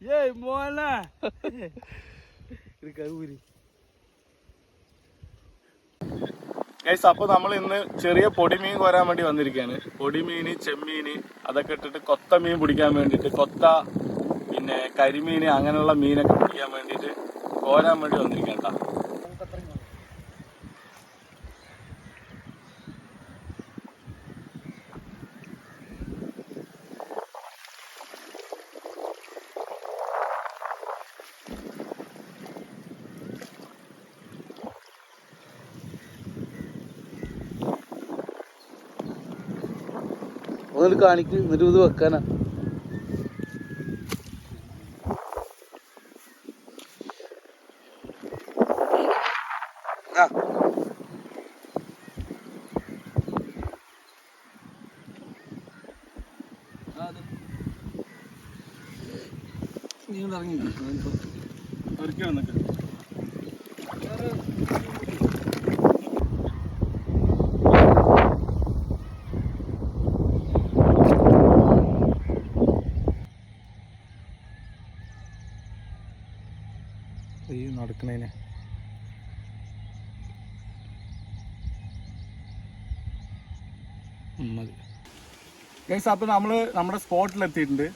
ഏയ് മോനെ എടുക്ക ഊരി ഗൈസ് അപ്പോൾ നമ്മൾ ഇന്ന് ചെറിയ പൊടിമീൻ കോരാൻ വേണ്ടി വന്നിരിക്കുകയാണ് പൊടിമീൻ ചെമ്മീൻ അതൊക്കെ ഇട്ടിട്ട് കൊത്ത മീൻ പിടിക്കാൻ വേണ്ടിയിട്ട് കൊത്ത പിന്നെ കരിമീൻ അങ്ങനെയുള്ള മീനൊക്കെ പിടിക്കാൻ വേണ്ടിയിട്ട് കോരാൻ വേണ്ടി വന്നിരിക്കുകയാണ് ഒന്നിട്ട് കാണിക്ക് എന്നിട്ട് ഇത് വെക്കാനാ. ആ. നീ ഇറങ്ങി. വരയ്ക്കാൻ വന്നിട്ട് ഈ നടക്കണേനെ. മതി ഗൈസ് അപ്പോൾ നമ്മൾ നമ്മുടെ സ്പോട്ടിൽ എത്തിയിട്ടുണ്ട്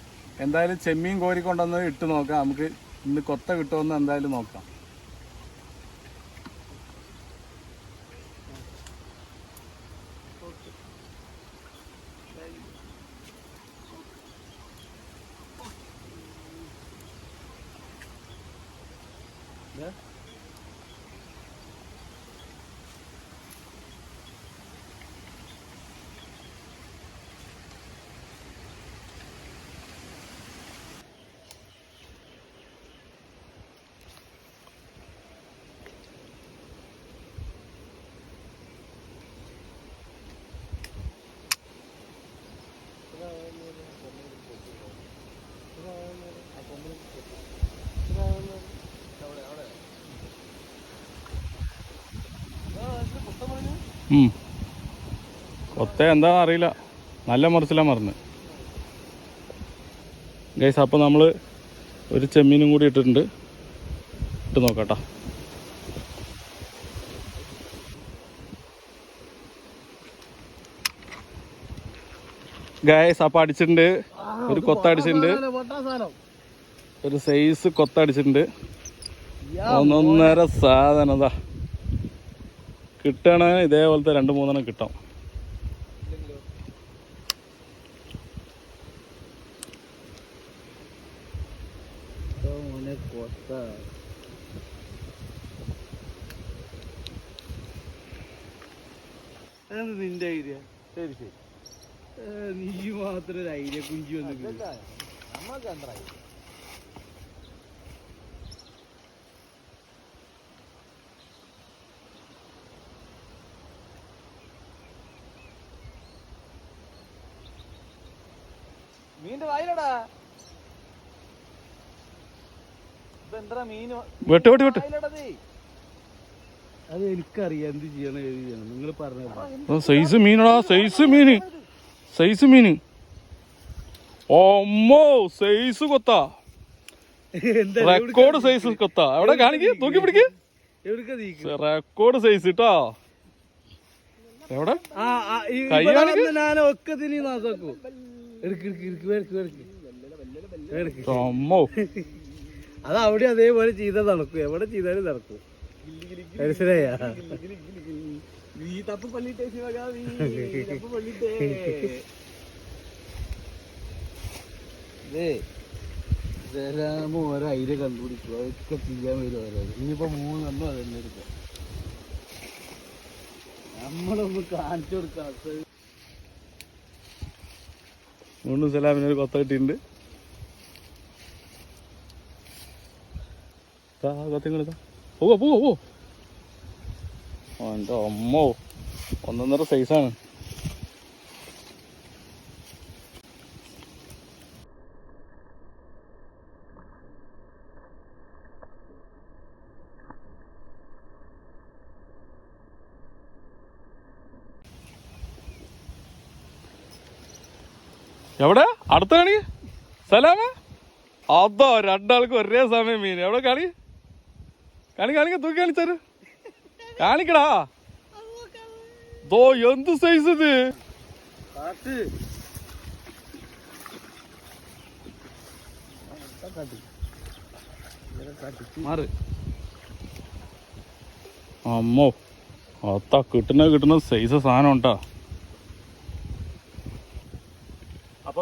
എന്തായാലും ചെമ്മീൻ കോരി കൊണ്ടുവന്ന് ഇട്ട് നോക്കാം. നമുക്ക് ഇന്ന് കൊത്ത കിട്ടുമെന്ന് എന്തായാലും നോക്കാം. Yeah. കൊത്ത എന്താണെന്ന് അറിയില്ല. നല്ല മറിച്ചില്ല മറന്ന് ഗൈസ് അപ്പോൾ നമ്മൾ ഒരു ചെമ്മീനും കൂടി ഇട്ടിട്ടുണ്ട്. ഇട്ട് നോക്കട്ടോ. ഗൈസ് അപ്പം അടിച്ചിട്ടുണ്ട്. ഒരു കൊത്ത അടിച്ചിട്ടുണ്ട്. ഒരു സൈസ് കൊത്ത അടിച്ചിട്ടുണ്ട്. ഒന്നൊന്നര സാധനതാ കിട്ടണ ഇതേപോലത്തെ രണ്ട് മൂന്നെണ്ണം കിട്ടാം. നിന്റെ ഐഡിയ ശരി ശരി. നീ മാത്രം ഒരു ഐഡിയ കുഞ്ചി വന്നു മീന്റെ വായിലടാ. വെട്ട് വെട്ട് വെട്ട്. അത് എനിക്കറിയാം എന്ത് ചെയ്യണം ഏത് ചെയ്യണം. നിങ്ങൾ പറഞ്ഞു സൈസ് മീനടാ സൈസ് മീന്. സൈസ് മീന്. ഓമ്മോ സൈസ് കൊത്ത. റെക്കോർഡ് സൈസ് കൊത്ത. എവിടെ കാണിക്ക്? തൂക്കി പിടിക്ക്. നീക്ക് റെക്കോർഡ് സൈസ് ഇട്ടാ എവിടെ? കൈ കാണിക്ക്. വന്ന് ഞാൻ ഒക്കെ അത് അവിടെ അതേപോലെ ചെയ്താൽ നടക്കും. എവിടെ ചെയ്താലും നടക്കും. മനസ്സിലായ? ഓരോ ഐഡിയ കണ്ടുപിടിക്കുക ഒക്കെ ചെയ്യാൻ വരും ഓരോ. ഇനിയിപ്പോ മൂന്നെണ്ണം അതെന്നെ എടുക്കാം. നമ്മളൊന്ന് കാണിച്ചു കൊടുക്കാം. മൂന്ന് സലാമിന് ഒരു കൊത്ത കിട്ടിയിട്ടുണ്ട്. ദാ, കൊത്ത ഇങ്ങട് ദാ. പോവോ പോവോ പോ അമ്മോ. ഒന്നൊന്നര സൈസാണ് എവിടെ? അടുത്ത കാണി സലാമ? അതോ രണ്ടാൾക്ക് ഒരേ സമയം മീൻ. എവിടെ കാണി കാണി കാണിക്ക തൂക്കി കാണിച്ചാரு കാണിക്കടാ. ദോ എന്ത് സൈസ് ഇത്? മാറ്. അമ്മോ അത്ത കിട്ടുന്ന കിട്ടുന്ന സൈസ് സാധനം ഉണ്ടാ?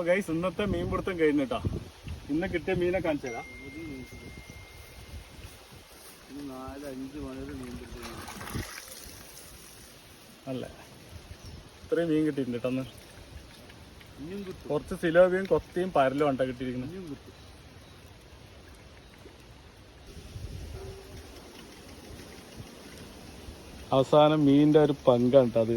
അപ്പൊ ഗൈസ് ഇന്നത്തെ മീൻ പിടുത്തം കഴിഞ്ഞിട്ടാ ഇന്ന് കിട്ടിയ മീനെ കാണിച്ചു തരാം നാല് അഞ്ച് മണിവരെ മീൻ അല്ലേ? ഇത്രയും മീൻ കിട്ടിയിട്ടുണ്ട് കേട്ടോ. കുറച്ച് സിലോബിയും കൊത്തിയും പരലും ഉണ്ടാ കിട്ടിയിരിക്കുന്നത് അവസാനം മീനിന്റെ ഒരു പങ്കാണ് കേട്ടോ അത്.